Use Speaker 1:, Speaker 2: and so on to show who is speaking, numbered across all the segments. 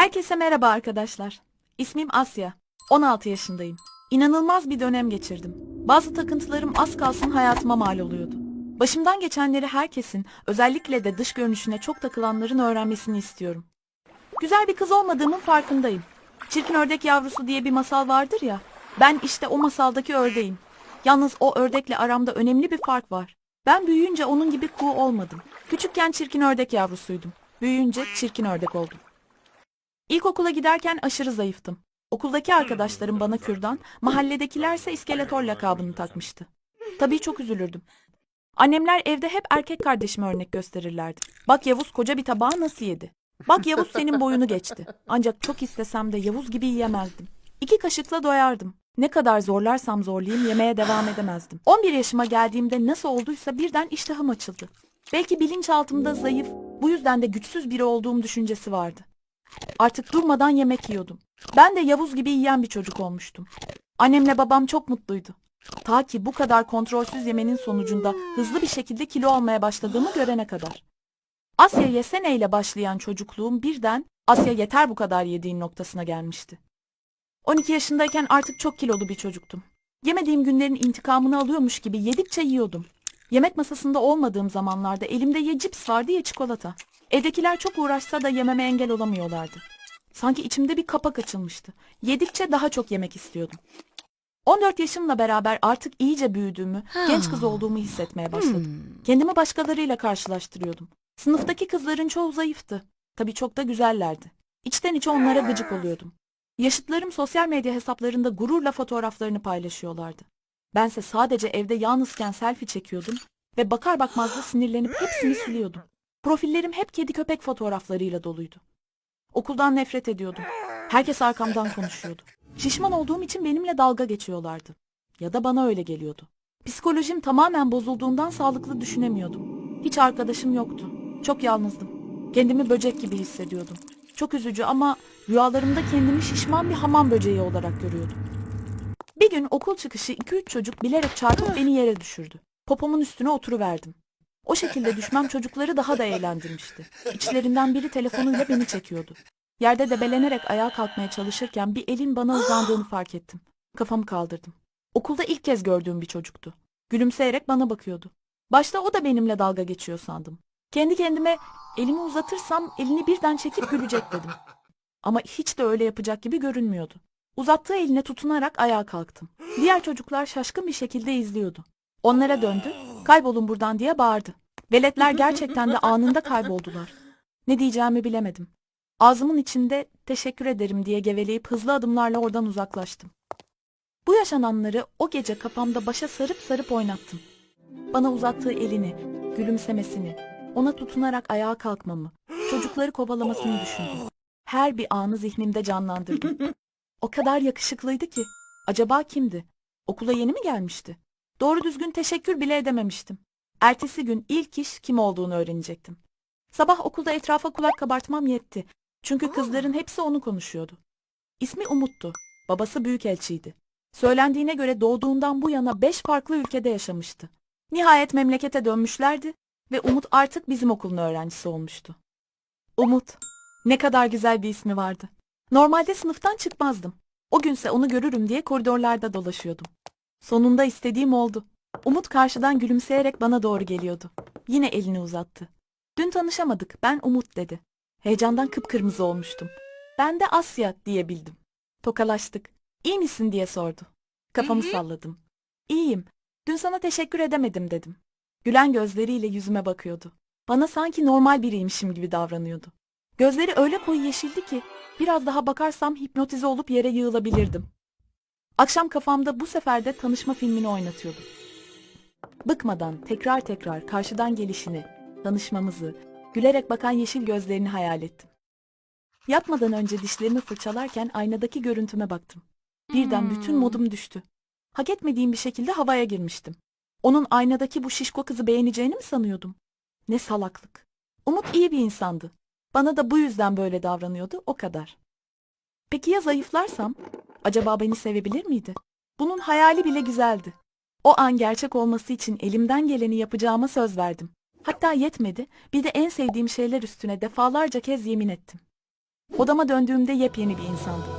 Speaker 1: Herkese merhaba arkadaşlar. İsmim Asya. 16 yaşındayım. İnanılmaz bir dönem geçirdim. Bazı takıntılarım az kalsın hayatıma mal oluyordu. Başımdan geçenleri herkesin, özellikle de dış görünüşüne çok takılanların öğrenmesini istiyorum. Güzel bir kız olmadığımın farkındayım. Çirkin ördek yavrusu diye bir masal vardır ya. Ben işte o masaldaki ördeğim. Yalnız o ördekle aramda önemli bir fark var. Ben büyüyünce onun gibi kuğu olmadım. Küçükken çirkin ördek yavrusuydum. Büyüyünce çirkin ördek oldum. İlkokula giderken aşırı zayıftım. Okuldaki arkadaşlarım bana kürdan, mahalledekilerse iskeletor lakabını takmıştı. Tabii çok üzülürdüm. Annemler evde hep erkek kardeşime örnek gösterirlerdi. Bak Yavuz koca bir tabağı nasıl yedi. Bak Yavuz senin boyunu geçti. Ancak çok istesem de Yavuz gibi yiyemezdim. İki kaşıkla doyardım. Ne kadar zorlarsam zorlayayım yemeye devam edemezdim. 11 yaşıma geldiğimde nasıl olduysa birden iştahım açıldı. Belki bilinçaltımda zayıf, bu yüzden de güçsüz biri olduğum düşüncesi vardı. Artık durmadan yemek yiyordum. Ben de Yavuz gibi yiyen bir çocuk olmuştum. Annemle babam çok mutluydu. Ta ki bu kadar kontrolsüz yemenin sonucunda hızlı bir şekilde kilo almaya başladığımı görene kadar. Asya yesene ile başlayan çocukluğum birden Asya yeter bu kadar yediğin noktasına gelmişti. 12 yaşındayken artık çok kilolu bir çocuktum. Yemediğim günlerin intikamını alıyormuş gibi yedikçe yiyordum. Yemek masasında olmadığım zamanlarda elimde ya cips vardı ya çikolata. Evdekiler çok uğraşsa da yememe engel olamıyorlardı. Sanki içimde bir kapak açılmıştı. Yedikçe daha çok yemek istiyordum. 14 yaşımla beraber artık iyice büyüdüğümü, genç kız olduğumu hissetmeye başladım. Kendimi başkalarıyla karşılaştırıyordum. Sınıftaki kızların çoğu zayıftı. Tabii çok da güzellerdi. İçten içe onlara gıcık oluyordum. Yaşıtlarım sosyal medya hesaplarında gururla fotoğraflarını paylaşıyorlardı. Bense sadece evde yalnızken selfie çekiyordum ve bakar bakmaz da sinirlenip hepsini siliyordum. Profillerim hep kedi köpek fotoğraflarıyla doluydu. Okuldan nefret ediyordum. Herkes arkamdan konuşuyordu. Şişman olduğum için benimle dalga geçiyorlardı. Ya da bana öyle geliyordu. Psikolojim tamamen bozulduğundan sağlıklı düşünemiyordum. Hiç arkadaşım yoktu. Çok yalnızdım. Kendimi böcek gibi hissediyordum. Çok üzücü ama rüyalarımda kendimi şişman bir hamam böceği olarak görüyordum. Bir gün okul çıkışı 2-3 çocuk bilerek çarpıp beni yere düşürdü. Popomun üstüne oturuverdim. O şekilde düşmem çocukları daha da eğlendirmişti. İçlerinden biri telefonuyla beni çekiyordu. Yerde debelenerek ayağa kalkmaya çalışırken bir elin bana uzandığını fark ettim. Kafamı kaldırdım. Okulda ilk kez gördüğüm bir çocuktu. Gülümseyerek bana bakıyordu. Başta o da benimle dalga geçiyor sandım. Kendi kendime elimi uzatırsam elini birden çekip gülecek dedim. Ama hiç de öyle yapacak gibi görünmüyordu. Uzattığı eline tutunarak ayağa kalktım. Diğer çocuklar şaşkın bir şekilde izliyordu. Onlara döndü, kaybolun buradan diye bağırdı. Veletler gerçekten de anında kayboldular. Ne diyeceğimi bilemedim. Ağzımın içinde teşekkür ederim diye geveleyip hızlı adımlarla oradan uzaklaştım. Bu yaşananları o gece kafamda başa sarıp sarıp oynattım. Bana uzattığı elini, gülümsemesini, ona tutunarak ayağa kalkmamı, çocukları kovalamasını düşündüm. Her bir anı zihnimde canlandırdım. O kadar yakışıklıydı ki. Acaba kimdi? Okula yeni mi gelmişti? Doğru düzgün teşekkür bile edememiştim. Ertesi gün ilk iş kim olduğunu öğrenecektim. Sabah okulda etrafa kulak kabartmam yetti. Çünkü kızların hepsi onu konuşuyordu. İsmi Umut'tu. Babası büyükelçiydi. Söylendiğine göre doğduğundan bu yana beş farklı ülkede yaşamıştı. Nihayet memlekete dönmüşlerdi ve Umut artık bizim okulun öğrencisi olmuştu. Umut. Ne kadar güzel bir ismi vardı. Normalde sınıftan çıkmazdım. O günse onu görürüm diye koridorlarda dolaşıyordum. Sonunda istediğim oldu. Umut karşıdan gülümseyerek bana doğru geliyordu. Yine elini uzattı. Dün tanışamadık, ben Umut dedi. Heyecandan kıpkırmızı olmuştum. Ben de Asya diyebildim. Tokalaştık. İyi misin diye sordu. Kafamı salladım. İyiyim. Dün sana teşekkür edemedim dedim. Gülen gözleriyle yüzüme bakıyordu. Bana sanki normal biriymişim gibi davranıyordu. Gözleri öyle koyu yeşildi ki biraz daha bakarsam hipnotize olup yere yığılabilirdim. Akşam kafamda bu sefer de tanışma filmini oynatıyordum. Bıkmadan tekrar tekrar karşıdan gelişini, tanışmamızı, gülerek bakan yeşil gözlerini hayal ettim. Yatmadan önce dişlerimi fırçalarken aynadaki görüntüme baktım. Birden bütün modum düştü. Hak etmediğim bir şekilde havaya girmiştim. Onun aynadaki bu şişko kızı beğeneceğini mi sanıyordum? Ne salaklık. Umut iyi bir insandı. Bana da bu yüzden böyle davranıyordu, o kadar. Peki ya zayıflarsam? Acaba beni sevebilir miydi? Bunun hayali bile güzeldi. O an gerçek olması için elimden geleni yapacağıma söz verdim. Hatta yetmedi, bir de en sevdiğim şeyler üstüne defalarca kez yemin ettim. Odama döndüğümde yepyeni bir insandım.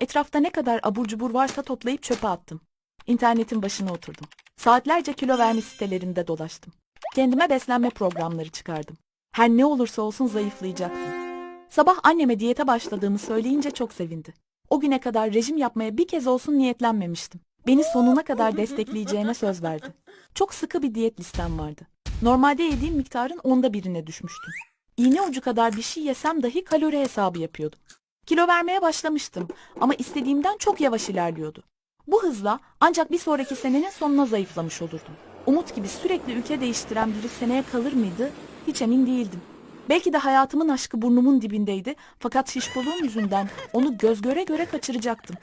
Speaker 1: Etrafta ne kadar abur cubur varsa toplayıp çöpe attım. İnternetin başına oturdum. Saatlerce kilo verme sitelerinde dolaştım. Kendime beslenme programları çıkardım. Her ne olursa olsun zayıflayacaktım. Sabah anneme diyete başladığımı söyleyince çok sevindi. O güne kadar rejim yapmaya bir kez olsun niyetlenmemiştim. Beni sonuna kadar destekleyeceğine söz verdi. Çok sıkı bir diyet listem vardı. Normalde yediğim miktarın onda birine düşmüştüm. İğne ucu kadar bir şey yesem dahi kalori hesabı yapıyordum. Kilo vermeye başlamıştım ama istediğimden çok yavaş ilerliyordu. Bu hızla ancak bir sonraki senenin sonuna zayıflamış olurdum. Umut gibi sürekli ülke değiştiren biri seneye kalır mıydı? Hiç emin değildim. Belki de hayatımın aşkı burnumun dibindeydi fakat şişkoluğum yüzünden onu göz göre göre kaçıracaktım.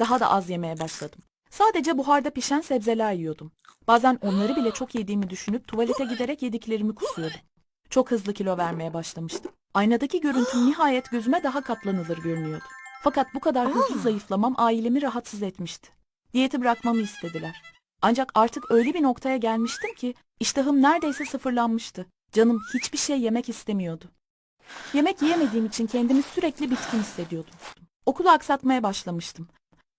Speaker 1: Daha da az yemeye başladım. Sadece buharda pişen sebzeler yiyordum. Bazen onları bile çok yediğimi düşünüp tuvalete giderek yediklerimi kusuyordum. Çok hızlı kilo vermeye başlamıştım. Aynadaki görüntüm nihayet gözüme daha katlanılır görünüyordu. Fakat bu kadar hızlı zayıflamam ailemi rahatsız etmişti. Diyeti bırakmamı istediler. Ancak artık öyle bir noktaya gelmiştim ki iştahım neredeyse sıfırlanmıştı. Canım hiçbir şey yemek istemiyordu. Yemek yiyemediğim için kendimi sürekli bitkin hissediyordum. Okulu aksatmaya başlamıştım.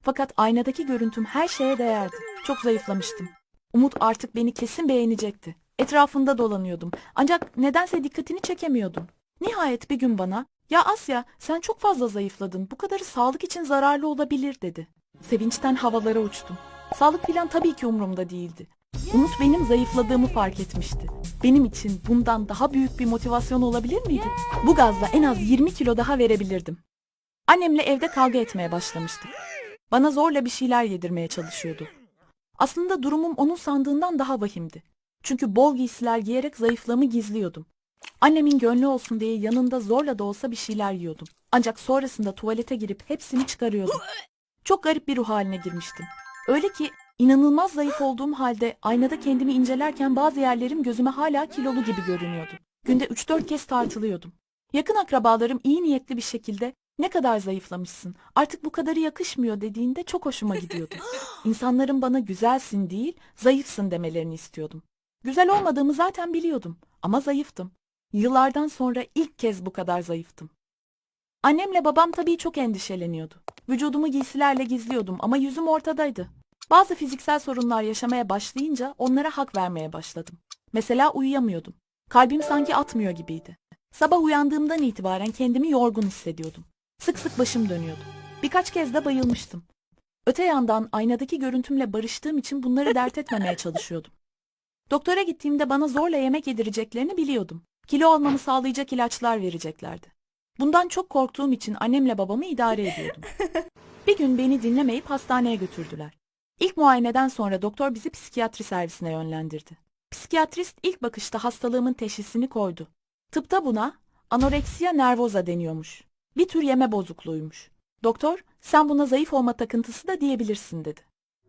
Speaker 1: Fakat aynadaki görüntüm her şeye değerdi. Çok zayıflamıştım. Umut artık beni kesin beğenecekti. Etrafında dolanıyordum. Ancak nedense dikkatini çekemiyordum. Nihayet bir gün bana, "Ya Asya, sen çok fazla zayıfladın. Bu kadarı sağlık için zararlı olabilir." dedi. Sevinçten havalara uçtum. Sağlık filan tabii ki umurumda değildi. Umut benim zayıfladığımı fark etmişti. Benim için bundan daha büyük bir motivasyon olabilir miydi? Bu gazla en az 20 kilo daha verebilirdim. Annemle evde kavga etmeye başlamıştık. Bana zorla bir şeyler yedirmeye çalışıyordu. Aslında durumum onun sandığından daha vahimdi. Çünkü bol giysiler giyerek zayıflığımı gizliyordum. Annemin gönlü olsun diye yanında zorla da olsa bir şeyler yiyordum. Ancak sonrasında tuvalete girip hepsini çıkarıyordum. Çok garip bir ruh haline girmiştim. Öyle ki inanılmaz zayıf olduğum halde aynada kendimi incelerken bazı yerlerim gözüme hala kilolu gibi görünüyordu. Günde 3-4 kez tartılıyordum. Yakın akrabalarım iyi niyetli bir şekilde ne kadar zayıflamışsın, artık bu kadarı yakışmıyor dediğinde çok hoşuma gidiyordu. İnsanların bana güzelsin değil, zayıfsın demelerini istiyordum. Güzel olmadığımı zaten biliyordum ama zayıftım. Yıllardan sonra ilk kez bu kadar zayıftım. Annemle babam tabii çok endişeleniyordu. Vücudumu giysilerle gizliyordum ama yüzüm ortadaydı. Bazı fiziksel sorunlar yaşamaya başlayınca onlara hak vermeye başladım. Mesela uyuyamıyordum. Kalbim sanki atmıyor gibiydi. Sabah uyandığımdan itibaren kendimi yorgun hissediyordum. Sık sık başım dönüyordu. Birkaç kez de bayılmıştım. Öte yandan aynadaki görüntümle barıştığım için bunları dert etmemeye çalışıyordum. Doktora gittiğimde bana zorla yemek yedireceklerini biliyordum. Kilo almamı sağlayacak ilaçlar vereceklerdi. Bundan çok korktuğum için annemle babamı idare ediyordum. Bir gün beni dinlemeyip hastaneye götürdüler. İlk muayeneden sonra doktor bizi psikiyatri servisine yönlendirdi. Psikiyatrist ilk bakışta hastalığımın teşhisini koydu. Tıpta buna anoreksiya nervoza deniyormuş. Bir tür yeme bozukluğuymuş. Doktor, sen buna zayıf olma takıntısı da diyebilirsin dedi.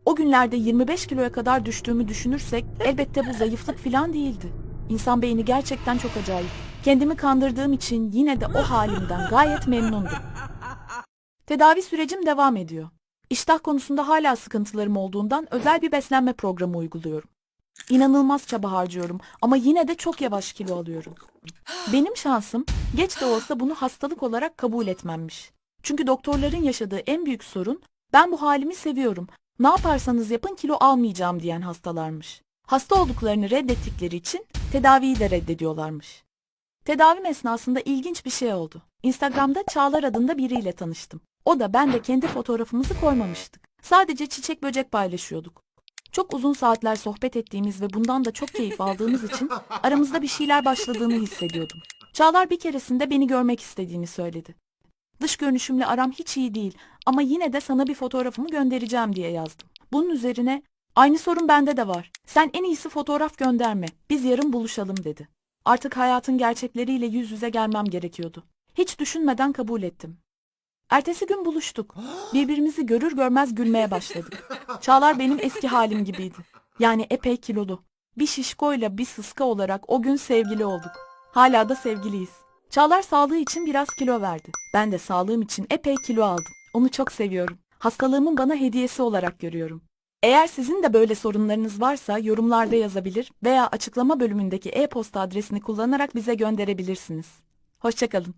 Speaker 1: O günlerde 25 kiloya kadar düştüğümü düşünürsek elbette bu zayıflık falan değildi. İnsan beyni gerçekten çok acayip. Kendimi kandırdığım için yine de o halimden gayet memnundum. Tedavi sürecim devam ediyor. İştah konusunda hala sıkıntılarım olduğundan özel bir beslenme programı uyguluyorum. İnanılmaz çaba harcıyorum ama yine de çok yavaş kilo alıyorum. Benim şansım geç de olsa bunu hastalık olarak kabul etmemmiş. Çünkü doktorların yaşadığı en büyük sorun ben bu halimi seviyorum. Ne yaparsanız yapın kilo almayacağım diyen hastalarmış. Hasta olduklarını reddettikleri için tedaviyi de reddediyorlarmış. Tedavim esnasında ilginç bir şey oldu. Instagram'da Çağlar adında biriyle tanıştım. O da ben de kendi fotoğrafımızı koymamıştık. Sadece çiçek böcek paylaşıyorduk. Çok uzun saatler sohbet ettiğimiz ve bundan da çok keyif aldığımız için aramızda bir şeyler başladığını hissediyordum. Çağlar bir keresinde beni görmek istediğini söyledi. Dış görünüşümle aram hiç iyi değil ama yine de sana bir fotoğrafımı göndereceğim diye yazdım. Bunun üzerine aynı sorun bende de var. Sen en iyisi fotoğraf gönderme. Biz yarın buluşalım dedi. Artık hayatın gerçekleriyle yüz yüze gelmem gerekiyordu. Hiç düşünmeden kabul ettim. Ertesi gün buluştuk. Birbirimizi görür görmez gülmeye başladık. Çağlar benim eski halim gibiydi. Yani epey kilolu. Bir şişkoyla bir sıska olarak o gün sevgili olduk. Hala da sevgiliyiz. Çağlar sağlığı için biraz kilo verdi. Ben de sağlığım için epey kilo aldım. Onu çok seviyorum. Hastalığımın bana hediyesi olarak görüyorum. Eğer sizin de böyle sorunlarınız varsa yorumlarda yazabilir veya açıklama bölümündeki e-posta adresini kullanarak bize gönderebilirsiniz. Hoşçakalın.